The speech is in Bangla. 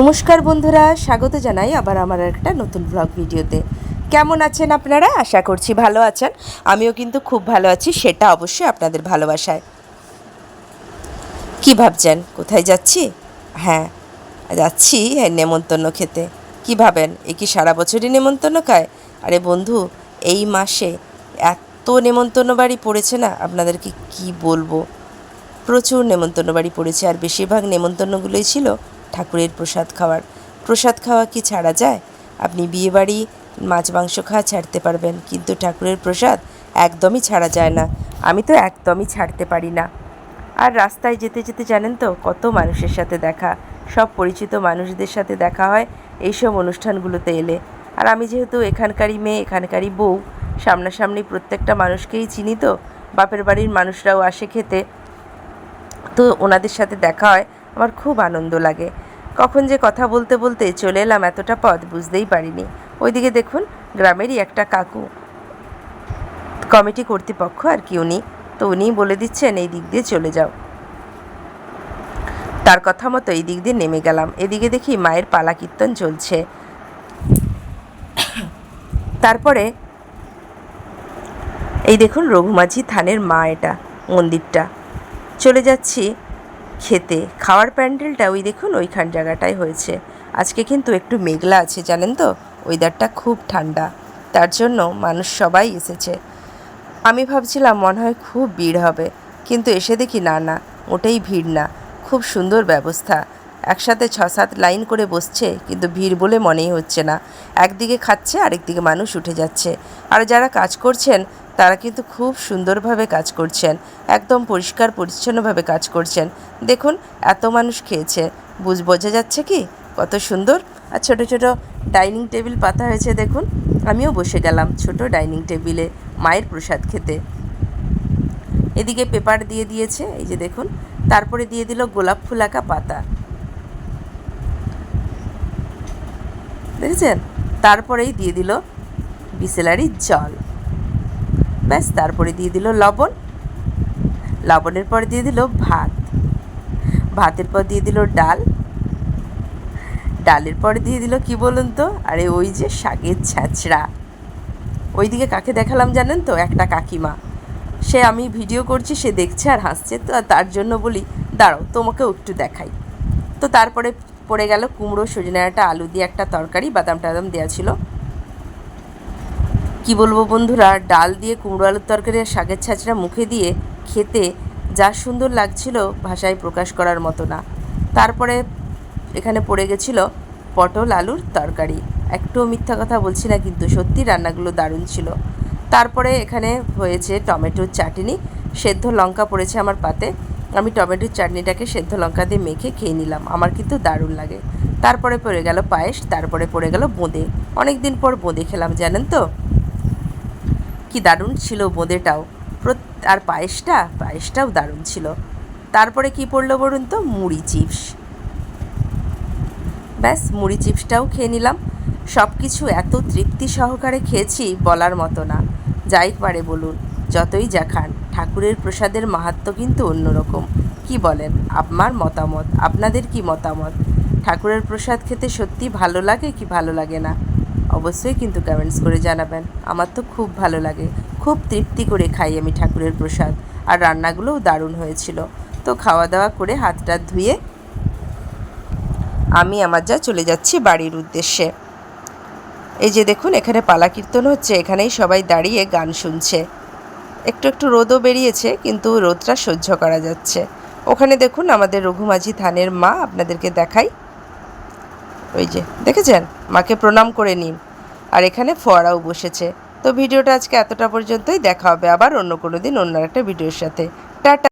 নমস্কার বন্ধুরা, স্বাগত জানাই আবার আমার একটা নতুন ব্লগ ভিডিওতে। কেমন আছেন আপনারা? আশা করছি ভালো আছেন। আমিও কিন্তু খুব ভালো আছি, সেটা অবশ্যই আপনাদের ভালোবাসায়। কি ভাবছেন? কোথায় যাচ্ছি? হ্যাঁ যাচ্ছি হ্যাঁ নেমন্তন্ন খেতে। কি ভাবেন? এ কি সারা বছরই নেমন্তন্ন খায়? আরে বন্ধু, এই মাসে এত নেমন্তন্ন বাড়ি পড়েছে না, আপনাদেরকে কি বলব? প্রচুর নেমন্তন্ন বাড়ি পড়েছে, আর বেশিরভাগ নেমন্তন্নগুলোই ছিল ঠাকুরের প্রসাদ খাওয়ার। প্রসাদ খাওয়া কি ছাড়া যায়? আপনি বিয়েবাড়ি মাছ, মাংস খাওয়া ছাড়তে পারবেন, কিন্তু ঠাকুরের প্রসাদ একদমই ছাড়া যায় না। আমি তো একদমই ছাড়তে পারি না। আর রাস্তায় যেতে যেতে জানেন তো, কত মানুষের সাথে দেখা। সব পরিচিত মানুষদের সাথে দেখা হয়, এইসব অনুষ্ঠানগুলোতে এলে। আর আমি যেহেতু এখানকারই মেয়ে, এখানকারই বউ, সামনাসামনি প্রত্যেকটা মানুষকেই চিনি তো। বাপের বাড়ির মানুষরাও আসে খেতে। তো ওনাদের সাথে দেখা হয় আমার খুব আনন্দ লাগে। কখন যে কথা বলতে বলতে চলে এলাম এতটা পথ বুঝতেই পারিনি। ওইদিকে দেখুন, গ্রামেরই একটা কাকু। কমিটি কর্তৃপক্ষ আর কি উনি। তো উনিই বলে দিচ্ছেন, এই দিক দিয়ে চলে যাও। তার কথা মতো এই দিক দিয়ে নেমে গেলাম। এদিকে দেখি মায়ের পালা কীর্তন চলছে। তারপরে এই দেখুন, রঘুমাঝি থানের মা এটা, মন্দিরটা। চলে যাচ্ছি খেতে। খাওয়ার প্যান্ডেলটা ওই দেখুন, ওইখান জায়গাটায় হয়েছে। আজকে কিন্তু একটু মেঘলা আছে, জানেন তো? ওয়েদারটা খুব ঠান্ডা। তার জন্য মানুষ সবাই এসেছে। আমি ভাবছিলাম মনে হয় খুব ভিড় হবে, কিন্তু এসে দেখি না না ওটাই ভিড় না। খুব সুন্দর ব্যবস্থা। একসাথে ছ সাত লাইন করে বসছে, কিন্তু ভিড় বলে মনেই হচ্ছে না। একদিকে খাচ্ছে, আরেকদিকে মানুষ উঠে যাচ্ছে। আর যারা কাজ করছেন তারা কিন্তু খুব সুন্দরভাবে কাজ করছেন, একদম পরিষ্কার, পরিচ্ছন্নভাবে কাজ করছেন। দেখুন, এত মানুষ খেয়েছে। বুঝ, বোঝা যাচ্ছে কি? কত সুন্দর। আর ছোট ছোট ডাইনিং টেবিল পাতা হয়েছে, দেখুন। আমিও বসে গেলাম ছোট ডাইনিং টেবিলে মায়ের প্রসাদ খেতে। এদিকে পেপার দিয়ে দিয়েছে, এই যে দেখুন। তারপরে দিয়ে দিল গোলাপ ফুল আঁকা পাতা। দেখেছেন? তারপরেই দিয়ে দিল বিসেলারির জল। ব্যাস, তারপরে দিয়ে দিল লবণ। লবণের পর দিয়ে দিল ভাত। ভাতের পর দিয়ে দিল ডাল। ডালের পর দিয়ে দিল কি বলুন তো? আরে ওই যে শাকের ছ্যাঁচড়া ওইদিকে কাকে দেখালাম জানেন তো? একটা কাকিমা। সে আমি ভিডিও করছি, সে দেখছে আর হাসছে। তো তার জন্য বলি, দাঁড়াও, তোমাকেও একটু দেখাই। তো তারপরে পড়ে গেল কুমড়ো, সজনে একটা আলু দিয়ে একটা তরকারি বাদাম টাদাম দেওয়া ছিল। কি বলব বন্ধুরা? ডাল দিয়ে কুমড়ো আলুর তরকারি আর শাকের ছাঁচড়া মুখে দিয়ে খেতে যা সুন্দর লাগছিল ভাষায় প্রকাশ করার মতো না। তারপরে এখানে পড়ে গেছিল পটল আলুর তরকারি। একটুও মিথ্যা কথা বলছি না কিন্তু সত্যি রান্নাগুলো দারুণ ছিল। তারপরে এখানে হয়েছে টমেটোর চাটনি। সেদ্ধ লঙ্কা পড়েছে আমার পাতে। আমি টমেটোর চাটনিটাকে সেদ্ধ লঙ্কা দিয়ে মেখে খেয়ে নিলাম। আমার কিন্তু দারুণ লাগে। তারপরে পড়ে গেল পায়েস, তারপরে পড়ে গেল বোঁদে। অনেক দিন পর বোঁদে খেলাম, জানেন তো? কি দারুণ ছিল বোঁদেটাও। আর পায়েসটা? পায়েসটাও দারুণ ছিল। তারপরে কি পড়ল বলুন তো? মুড়ি চিপস। ব্যাস, মুড়ি চিপসটাও খেয়ে নিলাম। সব কিছু এত তৃপ্তি সহকারে খেয়েছি বলার মতো না। যাই পারে বলুন, যতই যা খান, ঠাকুরের প্রসাদের মাহাত্ম্য কিন্তু অন্যরকম। কি বলেন? আমার মতামত? আপনাদের কি মতামত? ঠাকুরের প্রসাদ খেতে সত্যি ভালো লাগে কি ভালো লাগে না? অবশ্যই কিন্তু কমেন্টস করে জানাবেন। আমার তো খুব ভালো লাগে। খুব তৃপ্তি করে খাই আমি ঠাকুরের প্রসাদ। আর রান্নাগুলোও দারুণ হয়েছিল। তো খাওয়া দাওয়া করে হাতটা ধুয়ে আমি আমার যা চলে যাচ্ছি বাড়ির উদ্দেশ্যে। এই যে দেখুন, এখানে পালা কীর্তন হচ্ছে। এখানেই সবাই দাঁড়িয়ে গান শুনছে। একটু একটু রোদও বেরিয়েছে, কিন্তু রোদটা সহ্য করা যাচ্ছে। ওখানে দেখুন আমাদের রঘুমাঝি থানের মা আপনাদেরকে দেখাই। ওই যে, দেখেছেন? মাকে প্রণাম করে নিন। আর এখানে ফোয়ারাও বসেছে। তো ভিডিওটা আজকে এতটা পর্যন্তই, দেখা হবে আবার অন্য কোনো দিন অন্য একটা ভিডিওর সাথে। টাটা!